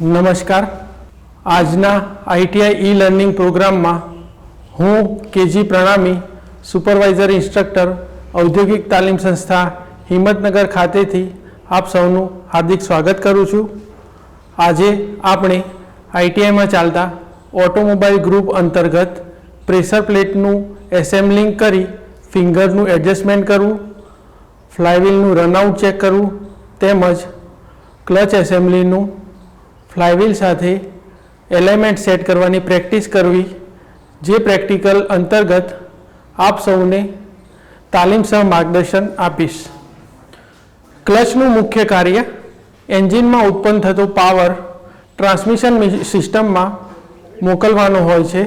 નમસ્કાર. આજના ITI e learning પ્રોગ્રામમાં હું કેજી પ્રણામી, સુપરવાઇઝર ઇન્સ્ટ્રક્ટર, ઔદ્યોગિક તાલીમ સંસ્થા, હિંમતનગર ખાતેથી આપ સૌનું હાર્દિક સ્વાગત કરું છું. આજે આપણે આઈટીઆઈમાં ચાલતા ઓટોમોબાઈલ ગ્રુપ અંતર્ગત પ્રેશર પ્લેટનું એસેમ્બલિંગ કરી ફિંગરનું એડજસ્ટમેન્ટ કરવું ફ્લાયવ્હીલનું રનઆઉટ ચેક કરવું, તેમજ ક્લચ એસેમ્બલીનું ફ્લાયવ્હીલ સાથે એલાઇમેન્ટ સેટ કરવાની પ્રેક્ટિસ કરવી, જે પ્રેક્ટિકલ અંતર્ગત આપ સૌને તાલીમ સહ માર્ગદર્શન આપીશ. ક્લચનું મુખ્ય કાર્ય, એન્જિનમાં ઉત્પન્ન થતો પાવર ટ્રાન્સમિશન સિસ્ટમમાં મોકલવાનો હોય છે.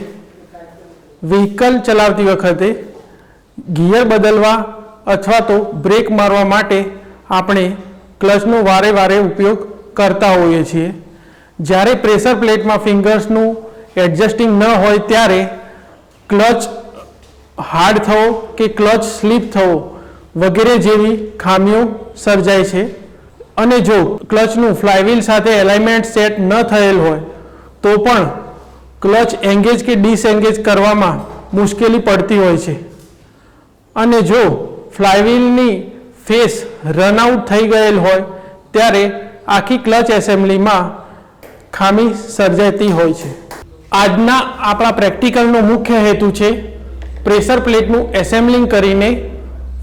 વ્હીકલ ચલાવતી વખતે ગિયર બદલવા અથવા તો બ્રેક મારવા માટે આપણે ક્લચનો વારે વારે ઉપયોગ કરતા હોઈએ છીએ. જ્યારે પ્રેશર પ્લેટમાં ફિંગર્સનું એડજસ્ટિંગ ન હોય ત્યારે ક્લચ હાર્ડ થવો કે ક્લચ સ્લીપ થવો વગેરે જેવી ખામીઓ સર્જાય છે. અને જો ક્લચનું ફ્લાયવ્હીલ સાથે એલાઇમેન્ટ સેટ ન થયેલ હોય, તો પણ ક્લચ એંગેજ કે ડિસએંગેજ કરવામાં મુશ્કેલી પડતી હોય છે. અને જો ફ્લાયવ્હીલની ફેસ રનઆઉટ થઈ ગયેલ હોય, ત્યારે આખી ક્લચ એસેમ્બલીમાં ખામી સર્જાતી હોય છે. આજના આપણા પ્રેક્ટિકલનો મુખ્ય હેતુ છે પ્રેશર પ્લેટનું એસેમ્બલિંગ કરીને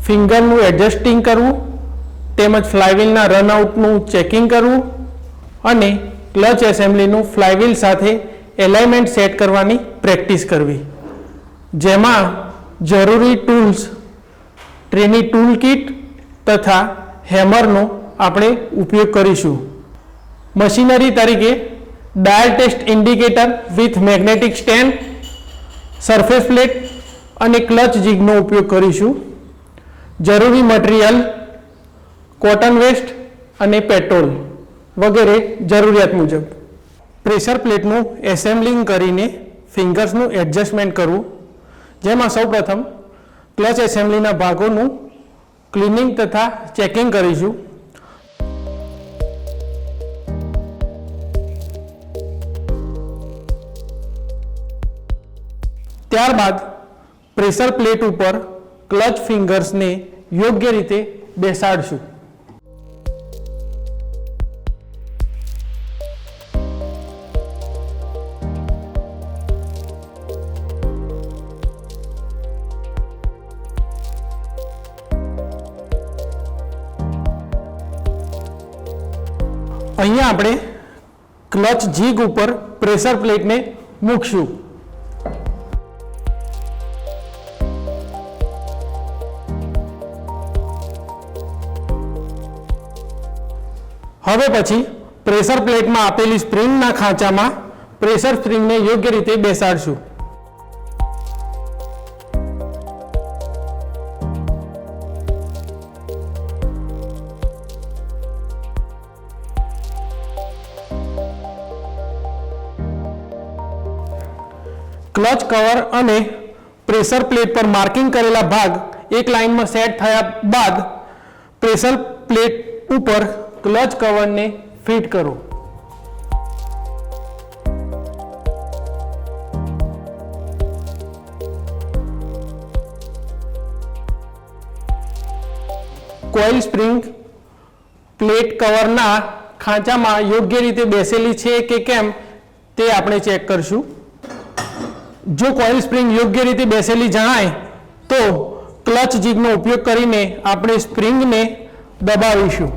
ફિંગરનું એડજસ્ટિંગ કરવું, તેમજ ફ્લાયવીલના રનઆઉટનું ચેકિંગ કરવું અને ક્લચ એસેમ્બલીનું ફ્લાયવીલ સાથે એલાઇમેન્ટ સેટ કરવાની પ્રેક્ટિસ કરવી. જેમાં જરૂરી ટૂલ્સ ટ્રેની ટૂલ કિટ તથા હેમરનો આપણે ઉપયોગ કરીશું. મશીનરી તરીકે dial test indicator with magnetic stand surface plate અને ક્લચ જીગનો ઉપયોગ કરીશું. જરૂરી મટીરિયલ કોટન વેસ્ટ અને પેટ્રોલ વગેરે જરૂરિયાત મુજબ. પ્રેશર પ્લેટનું એસેમ્બલિંગ કરીને ફિંગર્સનું એડજસ્ટમેન્ટ કરવું. જેમાં સૌપ્રથમ ક્લચ એસેમ્બલીના ભાગોનું ક્લિનિંગ તથા ચેકિંગ કરીશું. ત્યારબાદ પ્રેશર પ્લેટ ઉપર ક્લચ ફિંગર્સને યોગ્ય રીતે બેસાડશું. અહીંયા આપણે ક્લચ જીગ ઉપર પ્રેશર પ્લેટને મૂકશું. હવે પછી પ્રેશર પ્લેટમાં આપેલી સ્પ્રિંગના ખાંચામાં પ્રેશર સ્પ્રિંગને યોગ્ય રીતે બેસાડશું. ક્લચ કવર અને પ્રેશર પ્લેટ પર માર્કિંગ કરેલા ભાગ એક લાઇનમાં સેટ થયા બાદ પ્રેશર પ્લેટ ઉપર ક્લચ કવરને ફિટ કરો. કોઇલ સ્પ્રિંગ પ્લેટ કવરના ખાંચામાં યોગ્ય રીતે બેસેલી છે કે કેમ તે આપણે ચેક કરશું. જો કોઇલ સ્પ્રિંગ યોગ્ય રીતે બેસેલી જણાય, તો ક્લચ જીગનો ઉપયોગ કરીને આપણે સ્પ્રિંગને દબાવીશું.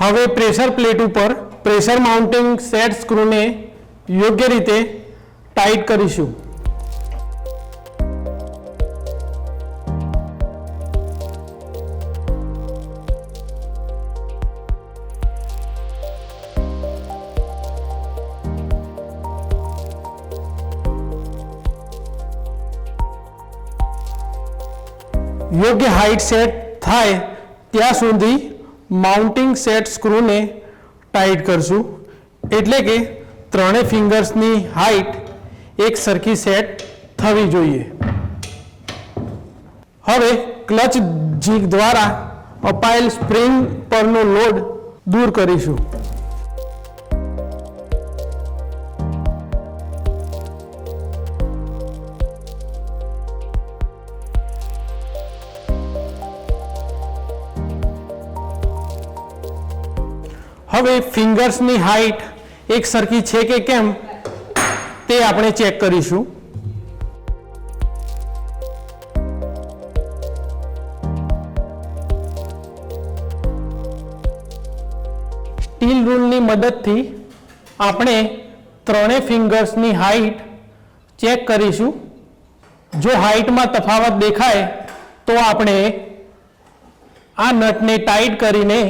हमें प्रेशर प्लेट पर प्रेशर मउंटिंग सेट स्क्रू ने योग्य रीते टाइट कर योग्य हाइट सेट थाय त्या सुधी? માઉન્ટિંગ સેટ સ્ક્રૂને ટાઈટ કરશું. એટલે કે ત્રણેય ફિંગર્સની હાઈટ એક સરખી સેટ થવી જોઈએ. હવે ક્લચ જીગ દ્વારા અપાયેલ સ્પ્રિંગ પરનો લોડ દૂર કરીશું. હવે ફિંગર્સની હાઇટ એક સરખી છે કે કેમ? તે આપણે ચેક કરીશું. સ્ટીલ રૂલની મદદથી આપણે ત્રણેય ફિંગર્સની હાઇટ ચેક કરીશું. જો હાઇટમાં તફાવત દેખાય તો આપણે આ નટને ટાઈટ કરીને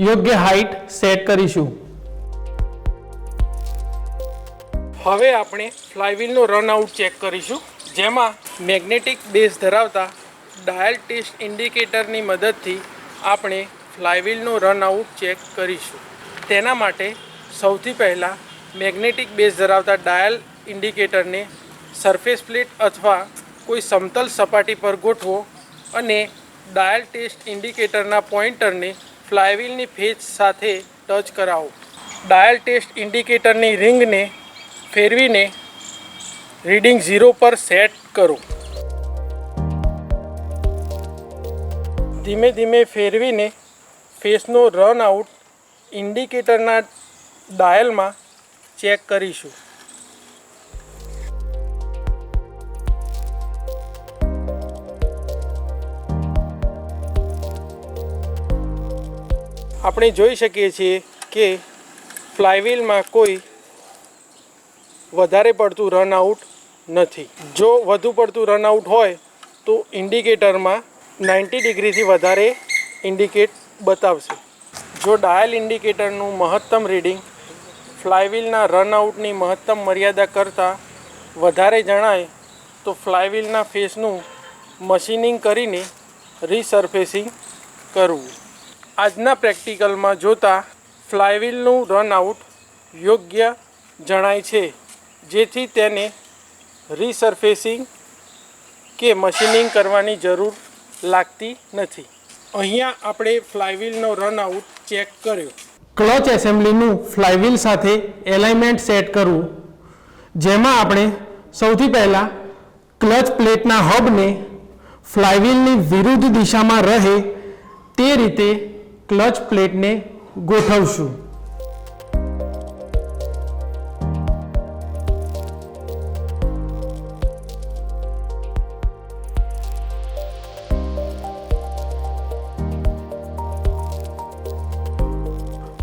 યોગ્ય હાઇટ સેટ કરીશું. હવે આપણે ફ્લાયવીલનો રન આઉટ ચેક કરીશું, જેમાં મેગ્નેટિક બેઝ ધરાવતા ડાયલ ટેસ્ટ ઇન્ડિકેટરની મદદથી આપણે ફ્લાયવ્હીલનો રનઆઉટ ચેક કરીશું. તેના માટે સૌથી પહેલાં મેગ્નેટિક બેઝ ધરાવતા ડાયલ ઇન્ડિકેટરને સરફેસ પ્લેટ અથવા કોઈ સમતલ સપાટી પર ગોઠવો અને ડાયલ ટેસ્ટ ઇન્ડિકેટરના પોઇન્ટરને ફ્લાયવ્હીલની ફેજ સાથે ટચ કરાવો. ડાયલ ટેસ્ટ ઇન્ડિકેટરની રિંગને ફેરવીને રીડિંગ ઝીરો પર સેટ કરો. ધીમે ધીમે ફેરવીને ફેસનો રન આઉટ ઇન્ડિકેટરના ડાયલમાં ચેક કરીશું. આપણે જોઈ શકીએ છીએ કે ફ્લાયવ્હીલમાં કોઈ વધારે પડતું રન આઉટ નથી. જો વધુ પડતું રન આઉટ હોય, તો ઇન્ડિકેટરમાં નાઇન્ટી ડિગ્રીથી વધારે ઇન્ડિકેટ બતાવશે. જો ડાયલ ઇન્ડિકેટરનું મહત્તમ રીડિંગ ફ્લાયવ્હીલના રનઆઉટની મહત્તમ મર્યાદા કરતાં વધારે જણાય, તો ફ્લાયવ્હીલના ફેસનું મશીનિંગ કરીને રીસર્ફેસિંગ કરવું. આજના પ્રેક્ટિકલમાં જોતા ફ્લાયવ્હીલનું રનઆઉટ યોગ્ય જણાય છે, જેથી તેને રીસર્ફેસિંગ કે મશીનિંગ કરવાની જરૂર લાગતી નથી. અહીંયા આપણે ફ્લાયવ્હીલનો રનઆઉટ ચેક કર્યો. ક્લચ એસેમ્બલીનું ફ્લાયવ્હીલ સાથે એલાઇમેન્ટ સેટ કરવું, જેમાં આપણે સૌથી પહેલાં ક્લચ પ્લેટના હબને ફ્લાયવ્હીલની વિરુદ્ધ દિશામાં રહે તે રીતે ક્લચ પ્લેટને ગોઠવશું.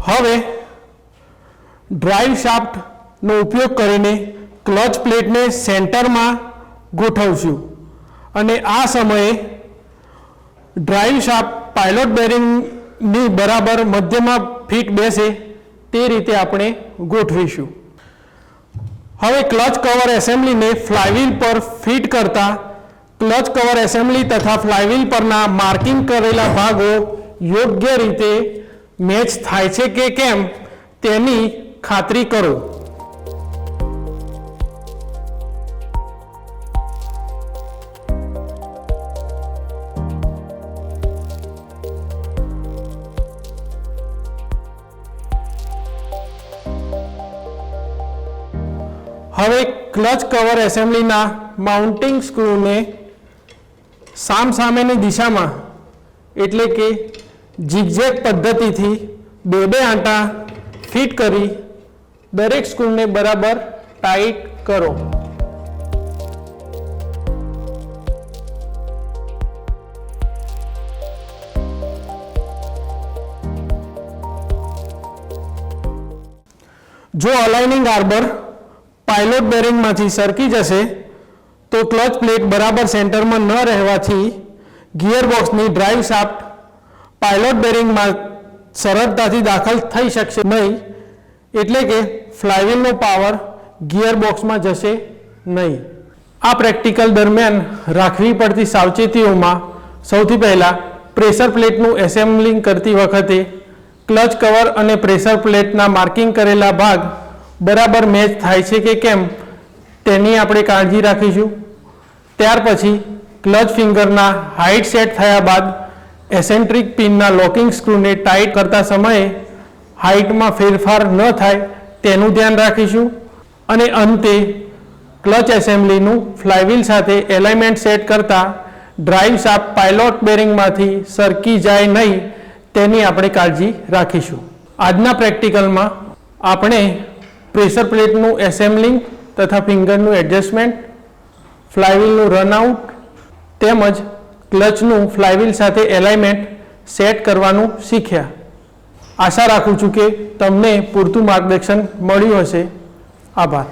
હવે ડ્રાઈવ શાફ્ટનો ઉપયોગ કરીને ક્લચ પ્લેટને સેન્ટરમાં ગોઠવશું. અને આ સમયે ડ્રાઈવ શાફ્ટ પાયલોટ બેરિંગની બરાબર મધ્યમાં ફિટ બેસે તે રીતે આપણે ગોઠવીશું. હવે ક્લચ કવર એસેમ્બલીને ફ્લાયવીલ પર ફિટ કરતા ક્લચ કવર એસેમ્બલી તથા ફ્લાયવીલ પરના માર્કિંગ કરેલા ભાગો યોગ્ય રીતે મેચ થાય છે કે કેમ તેની ખાતરી કરો. હવે ક્લચ કવર એસેમ્બલીના માઉન્ટિંગ સ્ક્રૂને સામસામેની દિશામાં એટલે કે ઝિગઝેગ પદ્ધતિથી બે બે આંટા ફિટ કરી દરેક સ્ક્રૂને બરાબર ટાઈટ કરો. જો અલાઇનિંગ આર્બર પાયલોટ બેરિંગમાંથી સરકી જશે તો ક્લચ પ્લેટ બરાબર સેન્ટરમાં ન રહેવાથી ગિયરબોક્સની ડ્રાઈવ શાફ્ટ પાયલોટ બેરિંગમાં સરળતાથી દાખલ થઈ શકશે નહીં. એટલે કે ફ્લાયવીલનો પાવર ગિયરબોક્સમાં જશે નહીં. આ પ્રેક્ટિકલ દરમિયાન રાખવી પડતી સાવચેતીઓમાં સૌથી પહેલાં પ્રેશર પ્લેટનું એસેમ્બલિંગ કરતી વખતે ક્લચ કવર અને પ્રેશર પ્લેટના માર્કિંગ કરેલા ભાગ બરાબર મેચ થાય છે કે કેમ, તેની આપણે કાળજી રાખીશું. ત્યાર પછી ક્લચ ફિંગરના હાઇટ સેટ થયા બાદ એસેન્ટ્રિક પિનના લોકિંગ સ્ક્રૂને ટાઈટ કરતા સમયે હાઇટમાં ફેરફાર ન થાય તેનું ધ્યાન રાખીશું. અને અંતે ક્લચ એસેમ્બલીનું ફ્લાયવીલ સાથે એલાઇમેન્ટ સેટ કરતા ડ્રાઇવ શાફ્ટ પાયલોટ બેરિંગમાંથી સરકી જાય નહીં, તેની આપણે કાળજી રાખીશું. આજના પ્રેક્ટિકલમાં આપણે પ્રેશર પ્લેટનું એસેમ્બલિંગ તથા ફિંગરનું એડજસ્ટમેન્ટ ફ્લાયવ્હીલનું રનઆઉટ તેમજ ક્લચનું ફ્લાયવીલ સાથે એલાઇમેન્ટ સેટ કરવાનું શીખ્યા. આશા રાખું છું કે તમને પૂરતું માર્ગદર્શન મળ્યું હશે. આભાર.